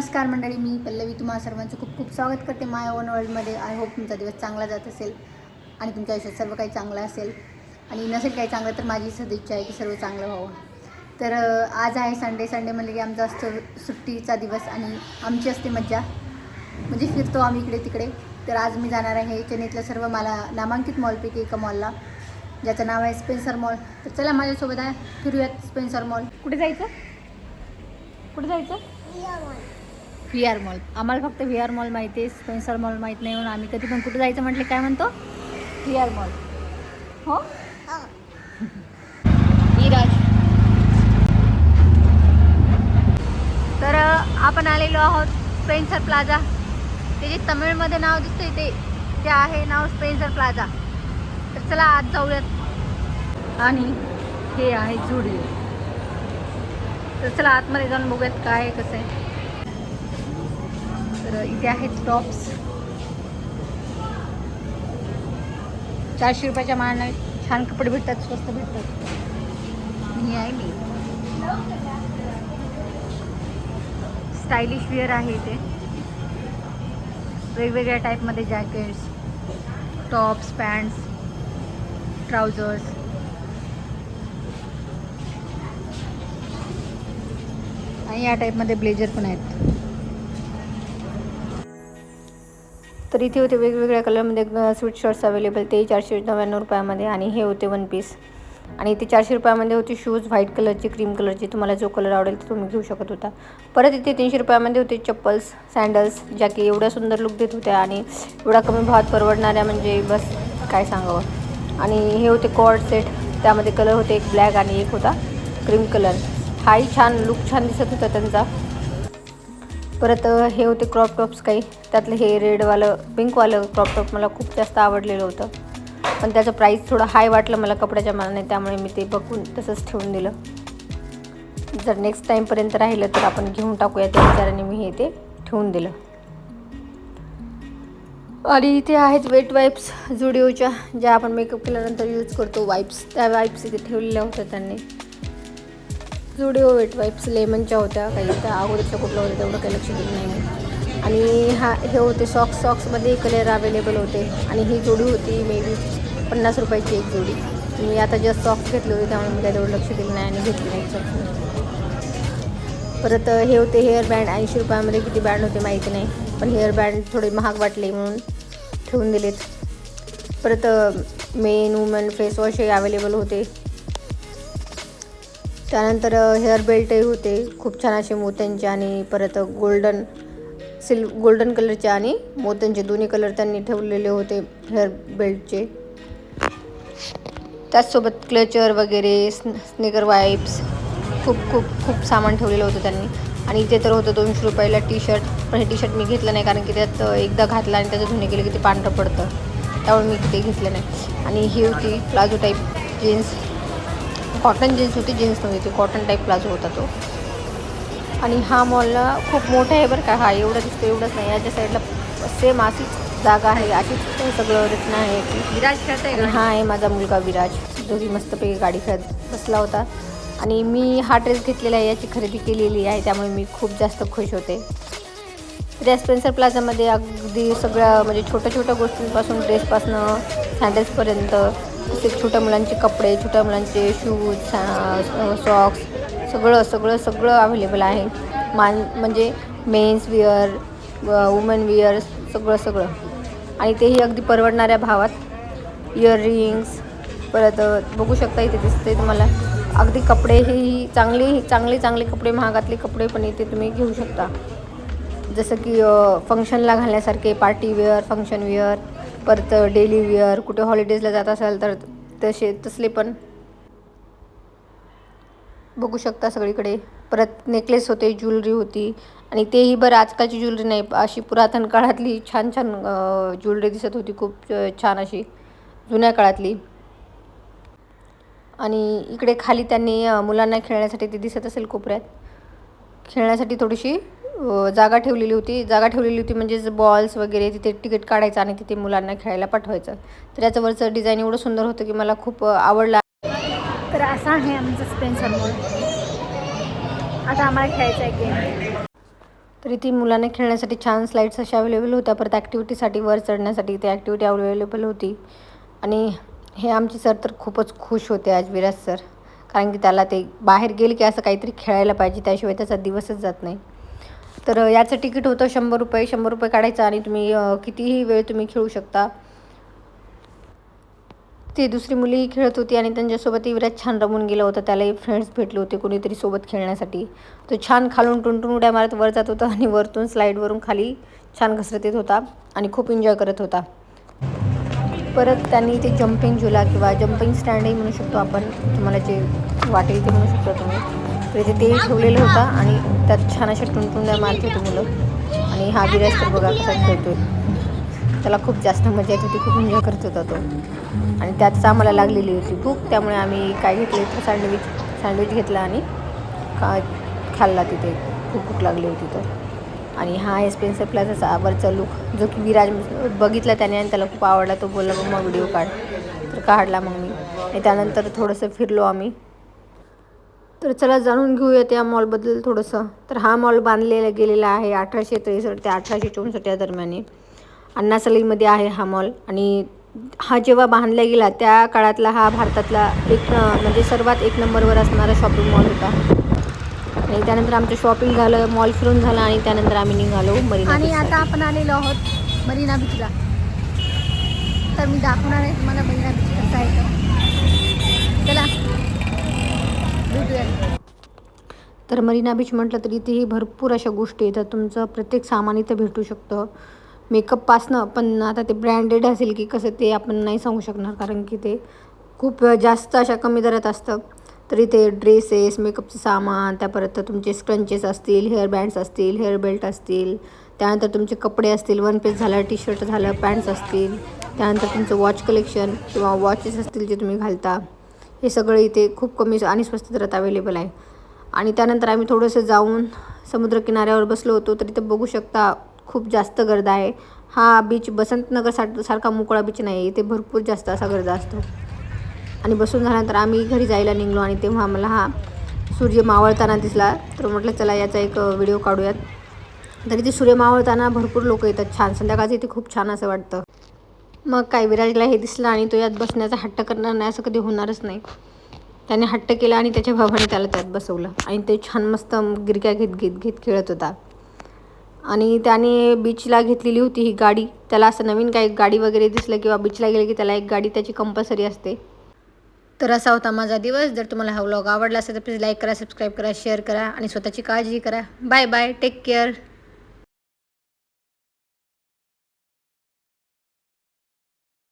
नमस्कार मंडळी मी पल्लवी. तुम्हाला सर्वांचं खूप खूप स्वागत करते माय ओन वर्ल्डमध्ये. आय होप तुमचा दिवस चांगला जात असेल आणि तुमच्या आयुष्यात सर्व काही चांगलं असेल. आणि नसेल काही चांगलं तर माझी सदिच्छा आहे की सर्व चांगलं व्हावं. तर आज आहे संडे संडे म्हणले की आमचा असतो सुट्टीचा दिवस आणि आमची असते मज्जा. म्हणजे फिरतो आम्ही इकडे तिकडे. तर आज मी जाणार आहे चेन्नईतल्या सर्व मला नामांकित मॉलपैकी एका मॉलला. ज्याचं नाव आहे स्पेन्सर मॉल तर चला माझ्यासोबत आहे. फिरूयात स्पेन्सर मॉल कुठे जायचं? कुठे जायचं? व्ही आर मॉल आम्हाला फक्त व्ही आर मॉल माहिती आहे स्पेन्सर मॉल माहीत नाही म्हणून आम्ही कधी पण कुठे जायचं म्हटलं काय म्हणतो? व्ही आर मॉल हो? विराज. तर आपण आलेलो आहोत स्पेन्सर प्लाझा ते जे तमिळमध्ये नाव दिसतंय ते ते आहे नाव स्पेन्सर प्लाझा तर चला आज जाऊयात. आणि हे आहे जुडिओ तर चला आतमध्ये जाऊन बघूयात काय कसं आहे. तर इथे आहेत टॉप्स. चारशे रुपयाच्या मानाने छान कपडे भेटतात स्वस्त भेटतात. मी आहे मी. स्टायलिश वेअर आहे इथे. वेगवेगळ्या टाईपमध्ये जॅकेट्स टॉप्स पॅन्ट्स ट्राउझर्स आणि या टाईपमध्ये ब्लेझर पण आहेत. तर इथे होते वेगवेगळ्या कलरमध्ये स्वीट शर्ट्स अवेलेबल ते चारशे नव्याण्णव रुपयामध्ये आणि हे होते वन पीस आणि इथे चारशे रुपयामध्ये होते शूज व्हाईट कलरचे क्रीम कलरचे तुम्हाला जो कलर आवडेल तो तुम्ही घेऊ शकत होता. परत इथे तीनशे रुपयामध्ये होते चप्पल्स सँडल्स ज्या की एवढ्या सुंदर लुक देत होत्या आणि एवढा कमी भावात परवडणाऱ्या म्हणजे बस काय सांगावं. आणि हे होते कॉर्ड सेट त्यामध्ये कलर होते एक ब्लॅक आणि एक होता क्रीम कलर हाही छान लुक छान दिसत होता त्यांचा. परत हे होते क्रॉप टॉप्स काही. त्यातलं हे रेडवालं पिंकवालं क्रॉप टॉप मला खूप जास्त आवडलेलं होतं. पण त्याचं प्राईस थोडं हाय वाटलं मला कपड्याच्या मानाने त्यामुळे मी ते बघून तसंच ठेवून दिलं. जर नेक्स्ट टाईमपर्यंत राहिलं तर आपण घेऊन टाकूया त्या विचाराने मी हे ते ठेवून दिलं. आणि इथे आहेत वेट वाईप्स जुडिओच्या ज्या आपण मेकअप केल्यानंतर यूज करतो वाईप्स त्या वाईप्स इथे ठेवलेल्या होत्या त्यांनी. जुडिओ वेट वाईप्स लेमनच्या होत्या काही त्या अगोदरच्या कुठल्या होत्या तेवढं काही लक्ष दिलं नाही. आणि हा हे होते सॉक्स सॉक्समध्ये कलर अवेलेबल होते. आणि ही जोडी होती मे बी पन्नास रुपयाची एक जोडी. मी आता जस्ट सॉक्स घेतले होते त्यामुळे मी काय तेवढं लक्ष दिलं नाही आणि घेतली नाही सॉक्स परत हे होते हेअर बँड ऐंशी रुपयामध्ये किती बँड होते माहिती नाही. पण हेअर बँड थोडे महाग वाटले म्हणून ठेवून दिलेत. परत मेन वुमन फेस वॉश हे अवेलेबल होते. त्यानंतर हेअर बेल्टही होते. खूप छान असे मोत्यांचे आणि परत गोल्डन सिल गोल्डन कलरचे आणि मोत्यांचे दोन्ही कलर त्यांनी ठेवलेले होते हेअर बेल्टचे. त्याचसोबत क्लचर वगैरे स्न स्नेकर वाईप्स खूप खूप खूप सामान ठेवलेलं होतं त्यांनी. आणि इथे तर होतं दोनशे रुपयाला टी शर्ट पण हे टी शर्ट मी घेतलं नाही कारण की त्यात एकदा घातलं आणि त्याचं धुणे केलं की ते पांढरं पडतं. त्यामुळे मी ते घेतलं नाही. आणि ही होती palazzo type jeans. Cotton jeans होती जीन्स नव्हती ती कॉटन टाईप प्लाझो होता तो. आणि हा मॉलला खूप मोठा आहे बरं का. हा एवढं दिसतो एवढंच नाही. याच्या साईडला सेम अशीच जागा आहे अशीच सगळं रचना आहे. विराज खेळतोय आणि हा आहे माझा मुलगा विराज. दोघी मस्तपैकी गाडी खेळत बसला होता. आणि मी हा ड्रेस घेतलेला आहे याची खरेदी केलेली आहे त्यामुळे मी खूप जास्त खुश होते. तर या स्पेन्सर प्लाझामध्ये अगदी सगळ्या म्हणजे छोट्या छोट्या गोष्टींपासून ड्रेसपासनं सँडल्सपर्यंत तसेच छोट्या मुलांचे कपडे छोट्या मुलांचे शूज सॉक्स सगळं सगळं सगळं अवेलेबल आहे. मान म्हणजे मेन्स विअर वुमन विअर सगळं सगळं. आणि तेही अगदी परवडणाऱ्या भावात. इयररिंग्स परत बघू शकता इथे दिसते तुम्हाला. अगदी कपडे ही चांगली चांगले चांगले कपडे महागातले कपडे पण इथे तुम्ही घेऊ शकता. जसं की फंक्शनला घालण्यासारखे पार्टी वेअर फंक्शन वेअर परत डेली वेअर कुठे हॉलिडेजला जात असाल तर तसे तसले पण. बघू शकता सगळीकडे. परत नेकलेस होते ज्वेलरी होती. आणि तेही बरं आजकालची ज्वेलरी नाही. अशी पुरातन काळातली छान छान ज्वेलरी दिसत होती. खूप छान अशी. जुन्या काळातली. आणि इकडे खाली त्यांनी मुलांना खेळण्यासाठी ते दिसत असेल कोपऱ्यात. खेळण्यासाठी थोडीशी जागा ठेवलेली होती. जागा ठेवलेली होती म्हणजेच बॉल्स वगैरे तिथे तिकीट काढायचं आणि तिथे मुलांना खेळायला पाठवायचं. तर याचं वरचं डिझाईन एवढं सुंदर होतं की मला खूप आवडलं. तर असा आहे आमचं स्पेन्सर आता आम्हाला खेळायचं आहे गेम तर इथे मुलांना खेळण्यासाठी छान स्लाईड्स अशा अवेलेबल होत्या. परत ॲक्टिव्हिटीसाठी वर चढण्यासाठी इथे ॲक्टिव्हिटी अवेलेबल होती. आणि हे आमचे सर तर खूपच खुश होते आज विराज सर कारण की त्याला ते बाहेर गेले की असं काहीतरी खेळायला पाहिजे. त्याशिवाय त्याचा दिवसच जात नाही. तर याचं तिकीट होतं शंभर रुपये. शंभर रुपये काढायचं आणि तुम्ही कितीही वेळ तुम्ही खेळू शकता. ती दुसरी मुलीही खेळत होती आणि त्यांच्यासोबत विराज छान रमून गेला होता. त्यालाही फ्रेंड्स भेटले होते कोणीतरी सोबत खेळण्यासाठी. तो छान खालून टुनटून उड्या मारत वर जात होता आणि वरतून स्लाईडवरून खाली छान घसरत येत होता आणि खूप एन्जॉय करत होता. परत त्यांनी ते जम्पिंग झुला किंवा जम्पिंग स्टँडही म्हणू शकतो आपण. तुम्हाला जे वाटेल ते म्हणू शकता तुम्ही. तर इथे तेल ठेवलेलं होतं आणि त्यात छान अशा टुणटुंड्या मारत होते मुलं. आणि हा विराज तर बघा कसा खेळतोय. त्याला खूप जास्त मजा येत होती खूप एन्जॉय करत होता तो. आणि त्यातच आम्हाला लागलेली होती भूक त्यामुळे आम्ही काय घेतले तर सँडविच सँडविच घेतला आणि खा खाल्ला तिथे. खूप भूक लागली होती तर. आणि हा आहे स्पेन्सर प्लाझाचा वरचा लुक जो की विराज बघितला त्याने आणि त्याला खूप आवडला तो बोलला मग मग व्हिडिओ काढ. तर काढला मग मी. आणि त्यानंतर थोडंसं फिरलो आम्ही. तर चला जाणून घेऊया त्या मॉलबद्दल थोडंसं. तर हा मॉल बांधलेला गेलेला आहे अठराशे त्रेसष्ट ते अठराशे चौसष्ट या दरम्यान. अण्णासलीमध्ये आहे हा मॉल आणि हा जेव्हा बांधला गेला त्या काळातला हा भारतातला एक म्हणजे सर्वात एक नंबरवर असणारा शॉपिंग मॉल होता. आणि त्यानंतर आमचं शॉपिंग झालं मॉल फिरून झालं आणि त्यानंतर आम्ही निघालो मरीना आणि. आता आपण आलेलो आहोत मरीना बीचला तर मी दाखवणार आहे तुम्हाला मरीना बीच कसा आहे. चला. तर मरीना बीच म्हटलं तर इथेही भरपूर अशा गोष्टी येतात तुमचं प्रत्येक सामान इथं भेटू शकतं. मेकअपपासनं पण आता ते ब्रँडेड असेल की कसं ते आपण नाही सांगू शकणार कारण की ते खूप जास्त अशा कमी दरात असतं. तर इथे ड्रेसेस मेकअपचं सामान त्यापर्यंत तुमचे स्क्रंचेस असतील हेअर बँड्स असतील हेअर बेल्ट असतील त्यानंतर तुमचे कपडे असतील वन पीस झालं टी शर्ट झालं पॅन्ट्स असतील त्यानंतर तुमचं वॉच कलेक्शन किंवा वॉचेस असतील जे तुम्ही घालता. हे सगळं इथे खूप कमी आणि स्वस्त दरात अवेलेबल आहे. आणि त्यानंतर आम्ही थोडंसं जाऊन समुद्रकिनाऱ्यावर बसलो होतो तर इथं बघू शकता खूप जास्त गर्दा आहे. हा बीच बसंतनगर सा सारखा मोकळा बीच नाही इथे भरपूर जास्त असा गर्दा असतो. आणि बसून झाल्यानंतर आम्ही घरी जायला निघलो आणि तेव्हा आम्हाला हा सूर्य मावळताना दिसला. तर म्हटलं चला याचा एक व्हिडिओ काढूयात. तर इथे सूर्य मावळताना भरपूर लोक येतात छान. संध्याकाळचं इथे खूप छान असं वाटतं. मग काय विराजला हे दिसलं आणि तो यात बसण्याचा हट्ट करणार नाही असं कधी होणारच नाही. त्याने हट्ट केला आणि त्याच्या भावाने त्याला त्यात बसवलं. आणि ते छान मस्त गिरक्या घेत घेत घेत खेळत होता. आणि त्याने बीचला घेतलेली होती ही गाडी. त्याला असं नवीन काही गाडी वगैरे दिसलं किंवा बीचला गेलं की त्याला एक गाडी त्याची कंपल्सरी असते. तर असा होता माझा दिवस. जर तुम्हाला हा व्लॉग आवडला असेल तर प्लीज लाईक करा सबस्क्राईब करा शेअर करा आणि स्वतःची काळजी करा. Bye bye take care